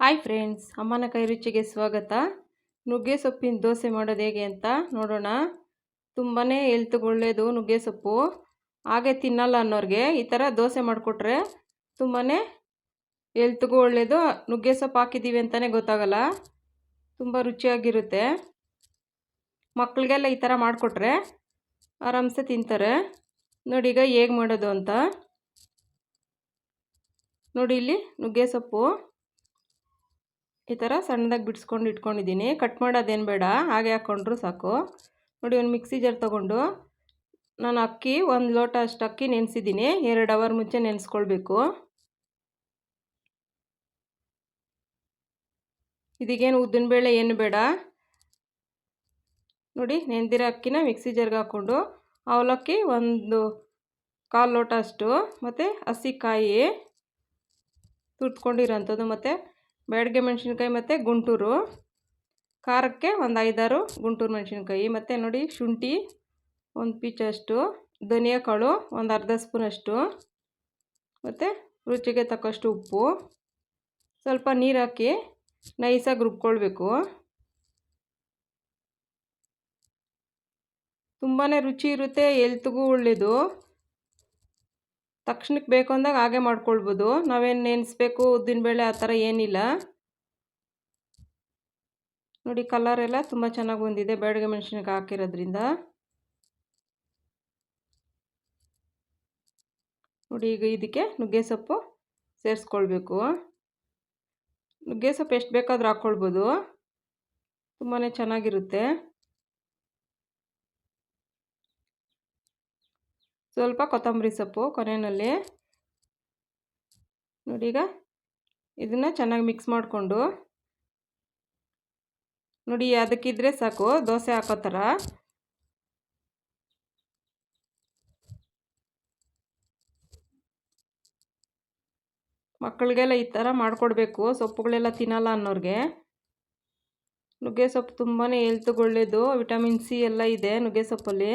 Hi friends, ಅಮ್ಮನ ಕೈ ರುಚಿಗೆ ಸ್ವಾಗತ. ನುಗ್ಗೆ ಸೊಪ್ಪಿನ ದೋಸೆ ಮಾಡೋದು ಹೇಗೆ ಅಂತ ನೋಡೋಣ. ತುಂಬಾ ಒಳ್ಳೆಯದು ನುಗ್ಗೆ ಸೊಪ್ಪು. ಹಾಗೆ ತಿನ್ನಲ್ಲ ಅನ್ನೋರಿಗೆ ಈ ಥರ ದೋಸೆ ಮಾಡಿಕೊಟ್ರೆ ತುಂಬಾ ಹೆಲ್ತ್ಗೂ ಒಳ್ಳೆಯದು ನುಗ್ಗೆ ಸೊಪ್ಪು ಹಾಕಿದ್ದೀವಿ ಅಂತಲೇ ಗೊತ್ತಾಗಲ್ಲ. ತುಂಬ ರುಚಿಯಾಗಿರುತ್ತೆ. ಮಕ್ಕಳಿಗೆಲ್ಲ ಈ ಥರ ಮಾಡಿಕೊಟ್ರೆ ಆರಾಮ್ಸೆ ತಿಂತಾರೆ. ನೋಡಿ ಈಗ ಹೇಗೆ ಮಾಡೋದು ಅಂತ. ನೋಡಿ ಇಲ್ಲಿ ನುಗ್ಗೆ ಸೊಪ್ಪು. ಈ ಥರ ಸಣ್ಣದಾಗಿ ಬಿಡಿಸ್ಕೊಂಡು ಇಟ್ಕೊಂಡಿದ್ದೀನಿ. ಕಟ್ ಮಾಡೋದೇನು ಬೇಡ, ಹಾಗೆ ಹಾಕ್ಕೊಂಡ್ರು ಸಾಕು. ನೋಡಿ, ಒಂದು ಮಿಕ್ಸಿ ಜಾರ್ ತೊಗೊಂಡು ನಾನು ಅಕ್ಕಿ, ಒಂದು ಲೋಟ ಅಷ್ಟು ಅಕ್ಕಿ ನೆನೆಸಿದ್ದೀನಿ. ಎರಡು ಅವರ್ ಮುಂಚೆ ನೆನೆಸ್ಕೊಳ್ಬೇಕು. ಇದೀಗೇನು ಉದ್ದಿನಬೇಳೆ ಏನು ಬೇಡ. ನೋಡಿ ನೆಂದಿರೋ ಅಕ್ಕಿನ ಮಿಕ್ಸಿ ಜಾರ್ಗೆ ಹಾಕ್ಕೊಂಡು ಅವಲಕ್ಕಿ ಒಂದು ಕಾಲು ಲೋಟ ಅಷ್ಟು, ಮತ್ತು ಹಸಿಕಾಯಿ ತುರ್ತ್ಕೊಂಡಿರೋಂಥದ್ದು ಮತ್ತು ಬ್ಯಾಡಗೆ ಮೆಣಸಿನ್ಕಾಯಿ ಮತ್ತು ಗುಂಟೂರು. ಖಾರಕ್ಕೆ ಒಂದು ಐದಾರು ಗುಂಟೂರು ಮೆಣಸಿನ್ಕಾಯಿ. ಮತ್ತು ನೋಡಿ ಶುಂಠಿ ಒಂದು ಪೀಚಷ್ಟು ಧನಿಯಾ ಕಾಳು ಒಂದು ಅರ್ಧ ಸ್ಪೂನಷ್ಟು ಮತ್ತು ರುಚಿಗೆ ತಕ್ಕಷ್ಟು ಉಪ್ಪು. ಸ್ವಲ್ಪ ನೀರು ಹಾಕಿ ನೈಸಾಗಿ ರುಬ್ಕೊಳ್ಬೇಕು. ತುಂಬಾ ರುಚಿ ಇರುತ್ತೆ ಎಲ್ತಿಗೂ ಒಳ್ಳೆಯದು ತಕ್ಷಣಕ್ಕೆ ಬೇಕು ಅಂದಾಗ ಹಾಗೆ ಮಾಡ್ಕೊಳ್ಬೋದು. ನಾವೇನು ನೆನೆಸ್ಬೇಕು ಉದ್ದಿನಬೇಳೆ ಆ ಥರ ಏನಿಲ್ಲ. ನೋಡಿ ಕಲರ್ ಎಲ್ಲ ತುಂಬ ಚೆನ್ನಾಗಿ ಬಂದಿದೆ ಬೇಡಿಗೆ ಮೆಣಸಿನ್ಕಾಯಿ ಹಾಕಿರೋದ್ರಿಂದ. ನೋಡಿ ಈಗ ಇದಕ್ಕೆ ನುಗ್ಗೆ ಸೊಪ್ಪು ಸೇರಿಸ್ಕೊಳ್ಬೇಕು. ನುಗ್ಗೆ ಸೊಪ್ಪು ಎಷ್ಟು ಬೇಕಾದರೂ ಹಾಕ್ಕೊಳ್ಬೋದು. ತುಂಬಾ ಚೆನ್ನಾಗಿರುತ್ತೆ. ಸ್ವಲ್ಪ ಕೊತ್ತಂಬರಿ ಸೊಪ್ಪು ಕೊನೆಯಲ್ಲಿ ನೋಡಿ ಈಗ ಇದನ್ನು ಚೆನ್ನಾಗಿ ಮಿಕ್ಸ್ ಮಾಡಿಕೊಂಡು ನೋಡಿ ಅದಕ್ಕಿದ್ರೆ ಸಾಕು, ದೋಸೆ ಹಾಕೋ ಥರ. ಮಕ್ಕಳಿಗೆಲ್ಲ ಈ ಥರ ಮಾಡಿಕೊಡ್ಬೇಕು, ಸೊಪ್ಪುಗಳೆಲ್ಲ ತಿನ್ನಲ್ಲ ಅನ್ನೋರಿಗೆ. ನುಗ್ಗೆ ಸೊಪ್ಪು ತುಂಬಾ ಹೆಲ್ತ್ಗೆ ಒಳ್ಳೆಯದು ವಿಟಮಿನ್ ಸಿ ಎಲ್ಲ ಇದೆ ನುಗ್ಗೆ ಸೊಪ್ಪಲ್ಲಿ.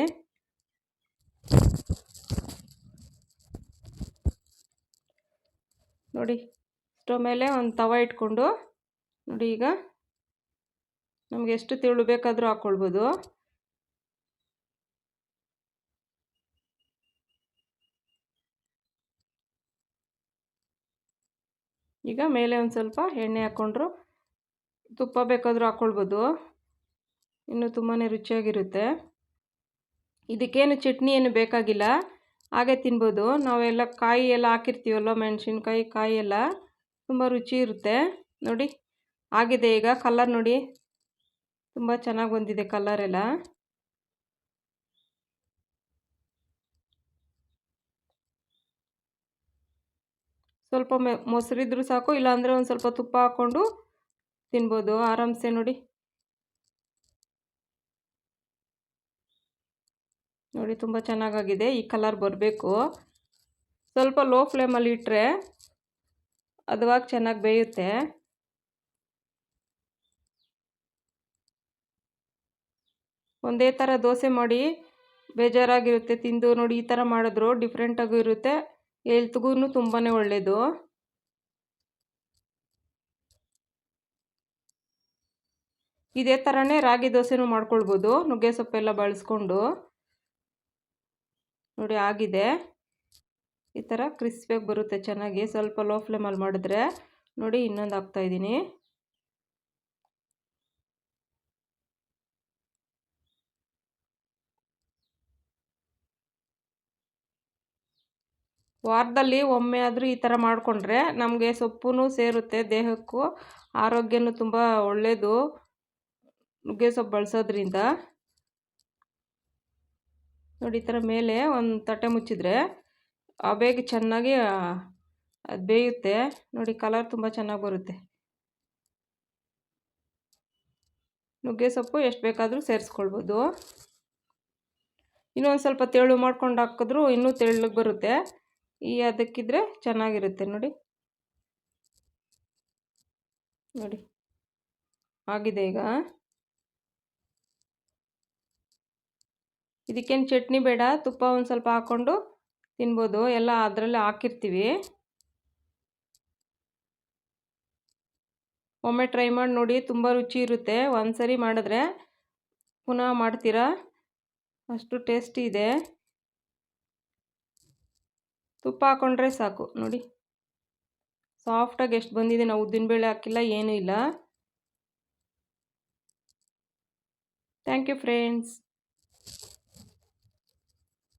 ನೋಡಿ ಸ್ಟವ್ ಮೇಲೆ ಒಂದು ತವ ಇಟ್ಕೊಂಡು, ನೋಡಿ ಈಗ ನಮಗೆ ಎಷ್ಟು ತಿಳು ಬೇಕಾದರೂ ಹಾಕ್ಕೊಳ್ಬೋದು ಈಗ ಮೇಲೆ ಒಂದು ಸ್ವಲ್ಪ ಎಣ್ಣೆ ಹಾಕ್ಕೊಂಡ್ರು ತುಪ್ಪ ಬೇಕಾದರೂ ಹಾಕ್ಕೊಳ್ಬೋದು ಇನ್ನೂ ತುಂಬಾ ರುಚಿಯಾಗಿರುತ್ತೆ. ಇದಕ್ಕೇನು ಚಟ್ನಿ ಏನು ಬೇಕಾಗಿಲ್ಲ. ಹಾಗೆ ತಿನ್ಬೋದು. ನಾವೆಲ್ಲ ಕಾಯಿ ಎಲ್ಲ ಹಾಕಿರ್ತೀವಲ್ಲ ಮೆಣಸಿನ್ಕಾಯಿ ಕಾಯಿ ಎಲ್ಲ ತುಂಬ ರುಚಿ ಇರುತ್ತೆ. ನೋಡಿ, ಆಗಿದೆ ಈಗ ಕಲರ್ ನೋಡಿ. ತುಂಬ ಚೆನ್ನಾಗಿ ಬಂದಿದೆ ಕಲರ್ ಎಲ್ಲ. ಸ್ವಲ್ಪ ಮೊಸರಿದ್ರೂ ಸಾಕು, ಇಲ್ಲಾಂದರೆ ಒಂದು ಸ್ವಲ್ಪ ತುಪ್ಪ ಹಾಕ್ಕೊಂಡು ತಿನ್ಬೋದು. ಆರಾಮ್ಸೆ ನೋಡಿ. ನೋಡಿ ತುಂಬ ಚೆನ್ನಾಗಾಗಿದೆ. ಈ ಕಲರ್ ಬರಬೇಕು. ಸ್ವಲ್ಪ ಲೋ ಫ್ಲೇಮಲ್ಲಿ ಇಟ್ಟರೆ ಅದುವಾಗ ಚೆನ್ನಾಗಿ ಬೇಯುತ್ತೆ. ಒಂದೇ ಥರ ದೋಸೆ ಮಾಡಿ ಬೇಜಾರಾಗಿರುತ್ತೆ. ತಿಂದು ನೋಡಿ ಈ ಥರ ಮಾಡಿದ್ರು ಡಿಫ್ರೆಂಟಾಗೂ ಇರುತ್ತೆ. ಹೆಲ್ತ್ಗೂ ತುಂಬಾ ಒಳ್ಳೆಯದು ಇದೇ ಥರನೇ ರಾಗಿ ದೋಸೆನೂ ಮಾಡ್ಕೊಳ್ಬೋದು. ನುಗ್ಗೆ ಸೊಪ್ಪೆಲ್ಲ ಬಳಸ್ಕೊಂಡು. ನೋಡಿ ಆಗಿದೆ. ಈ ಥರ ಕ್ರಿಸ್ಪಿಯಾಗಿ ಬರುತ್ತೆ ಚೆನ್ನಾಗಿ. ಸ್ವಲ್ಪ ಲೋ ಫ್ಲೇಮಲ್ಲಿ ಮಾಡಿದ್ರೆ ನೋಡಿ ಇನ್ನೊಂದು ಹಾಕ್ತಾಯಿದ್ದೀನಿ ವಾರದಲ್ಲಿ ಒಮ್ಮೆ ಆದರೂ ಈ ಥರ ಮಾಡಿಕೊಂಡ್ರೆ ನಮಗೆ ಸೊಪ್ಪು ಸೇರುತ್ತೆ, ದೇಹಕ್ಕೂ, ಆರೋಗ್ಯನೂ ತುಂಬ ಒಳ್ಳೆಯದು ನುಗ್ಗೆ ಸೊಪ್ಪು ಬಳಸೋದ್ರಿಂದ. ನೋಡಿ, ಈ ಥರ ಮೇಲೆ ಒಂದು ತಟ್ಟೆ ಮುಚ್ಚಿದ್ರೆ ಬೇಗ ಚೆನ್ನಾಗಿ ಅದು ಬೇಯುತ್ತೆ. ನೋಡಿ, ಕಲರ್ ತುಂಬ ಚೆನ್ನಾಗಿ ಬರುತ್ತೆ. ನುಗ್ಗೆ ಸೊಪ್ಪು ಎಷ್ಟು ಬೇಕಾದರೂ ಸೇರಿಸ್ಕೊಳ್ಬೋದು. ಇನ್ನೊಂದು ಸ್ವಲ್ಪ ತೆಳು ಮಾಡ್ಕೊಂಡು ಹಾಕಿದ್ರು ಇನ್ನೂ ತೆಳ್ಳಗೆ ಬರುತ್ತೆ. ಈ ಅದಕ್ಕಿದ್ರೆ ಚೆನ್ನಾಗಿರುತ್ತೆ. ನೋಡಿ. ನೋಡಿ. ಆಗಿದೆ ಈಗ. ಇದಕ್ಕೇನು ಚಟ್ನಿ ಬೇಡ, ತುಪ್ಪ ಒಂದು ಸ್ವಲ್ಪ ಹಾಕ್ಕೊಂಡು ತಿನ್ಬೋದು. ಎಲ್ಲ ಅದರಲ್ಲಿ ಹಾಕಿರ್ತೀವಿ. ಒಮ್ಮೆ ಟ್ರೈ ಮಾಡಿ ನೋಡಿ, ತುಂಬ ರುಚಿ ಇರುತ್ತೆ. ಒಂದು ಸರಿ ಮಾಡಿದ್ರೆ ಪುನಃ ಮಾಡ್ತೀರಾ? ಅಷ್ಟು ಟೇಸ್ಟಿ ಇದೆ. ತುಪ್ಪ ಹಾಕ್ಕೊಂಡ್ರೆ ಸಾಕು. ನೋಡಿ. ಸಾಫ್ಟಾಗಿ ಎಷ್ಟು ಬಂದಿದೆ ನಾವು ಉದ್ದಿನಬೇಳೆ ಹಾಕಿಲ್ಲ, ಏನೂ ಇಲ್ಲ. Thank you friends.